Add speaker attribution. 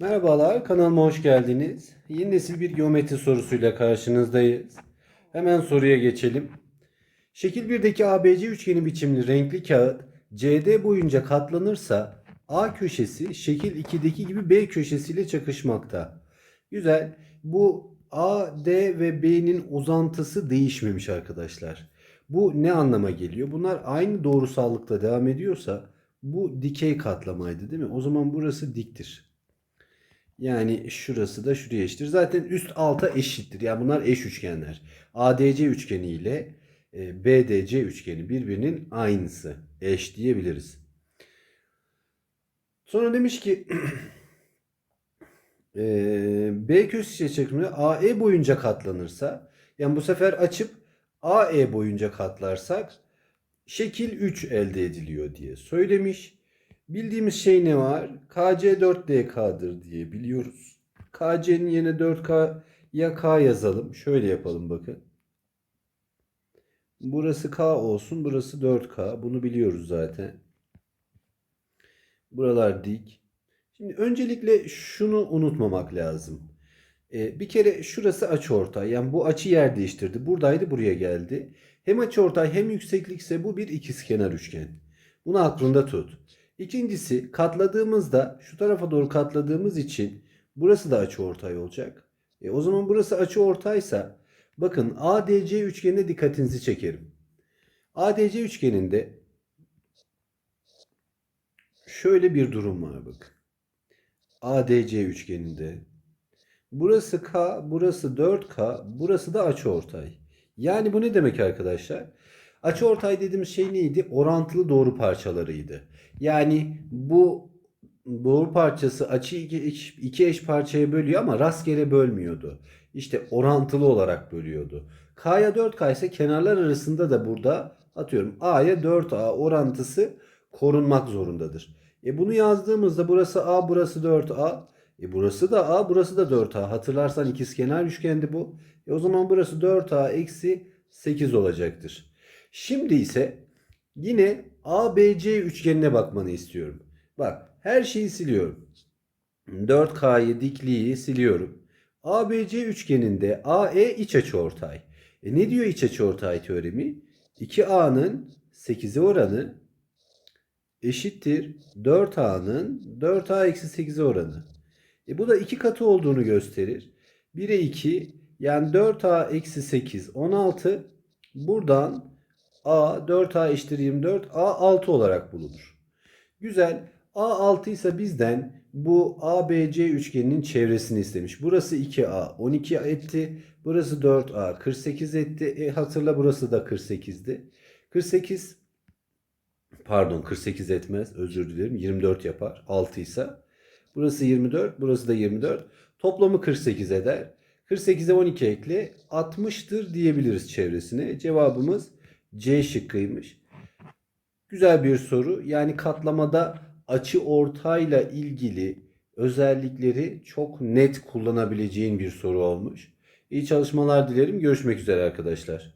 Speaker 1: Merhabalar, kanalıma hoş geldiniz. Yeni nesil bir geometri sorusuyla karşınızdayız. Hemen soruya geçelim. Şekil 1'deki ABC üçgeni biçimli renkli kağıt CD boyunca katlanırsa A köşesi şekil 2'deki gibi B köşesiyle çakışmakta. Güzel. Bu A, D ve B'nin uzantısı değişmemiş arkadaşlar. Bu ne anlama geliyor? Bunlar aynı doğrusallıkta devam ediyorsa bu dikey katlamaydı değil mi? O zaman burası diktir. Yani şurası da şuraya eşittir. Zaten üst alta eşittir. Yani bunlar eş üçgenler. ADC üçgeni ile e, BDC üçgeni birbirinin aynısı. Eş diyebiliriz. Sonra demiş ki e, B köşesi çekimi AE boyunca katlanırsa yani bu sefer açıp AE boyunca katlarsak şekil 3 elde ediliyor diye söylemiş. Bildiğimiz şey ne var? KC 4DK'dır diye biliyoruz. KC'nin yerine 4K ya K yazalım. Şöyle yapalım bakın. Burası K olsun, burası 4K. Bunu biliyoruz zaten. Buralar dik. Şimdi öncelikle şunu unutmamak lazım. Ee, bir kere şurası açıortay. Yani bu açı yer değiştirdi. Buradaydı, buraya geldi. Hem açıortay hem yükseklikse bu bir ikizkenar üçgen. Bunu aklında tut. İkincisi katladığımızda şu tarafa doğru katladığımız için burası da açıortay olacak. E, o zaman burası açıortaysa bakın ADC üçgenine dikkatinizi çekerim. ADC üçgeninde şöyle bir durum var bak. ADC üçgeninde burası K, burası 4K, burası da açıortay. Yani bu ne demek arkadaşlar? Açıortay dediğimiz şey neydi? Orantılı doğru parçalarıydı. Yani bu doğru parçası açı iki, iki eş parçaya bölüyor ama rastgele bölmüyordu. İşte orantılı olarak bölüyordu. K'ya 4K ise kenarlar arasında da burada atıyorum A'ya 4A orantısı korunmak zorundadır. E bunu yazdığımızda burası A burası 4A. E burası da A burası da 4A. Hatırlarsan ikizkenar üçgendi bu. E o zaman burası 4A eksi 8 olacaktır. Şimdi ise yine ABC üçgenine bakmanı istiyorum. Bak her şeyi siliyorum. 4K'yı dikliği siliyorum. ABC üçgeninde AE iç açıortay. E ne diyor iç açıortay teoremi? 2A'nın 8'e oranı eşittir 4A'nın 4A eksi 8'e oranı. E bu da iki katı olduğunu gösterir. 1'e 2 yani 4A eksi 8 16 buradan A 4A eşittir 24 A 6 olarak bulunur. Güzel. A 6 ise bizden bu ABC üçgeninin çevresini istemiş. Burası 2A 12 etti. Burası 4A 48 etti. E, hatırla burası da 48'di. 48 pardon 48 etmez özür dilerim 24 yapar 6 ise. Burası 24 burası da 24. Toplamı 48 eder. 48'e 12 ekle 60'tır diyebiliriz çevresine. Cevabımız C şıkkıymış. Güzel bir soru. Yani katlamada açı ortayla ilgili özellikleri çok net kullanabileceğin bir soru olmuş. İyi çalışmalar dilerim. Görüşmek üzere arkadaşlar.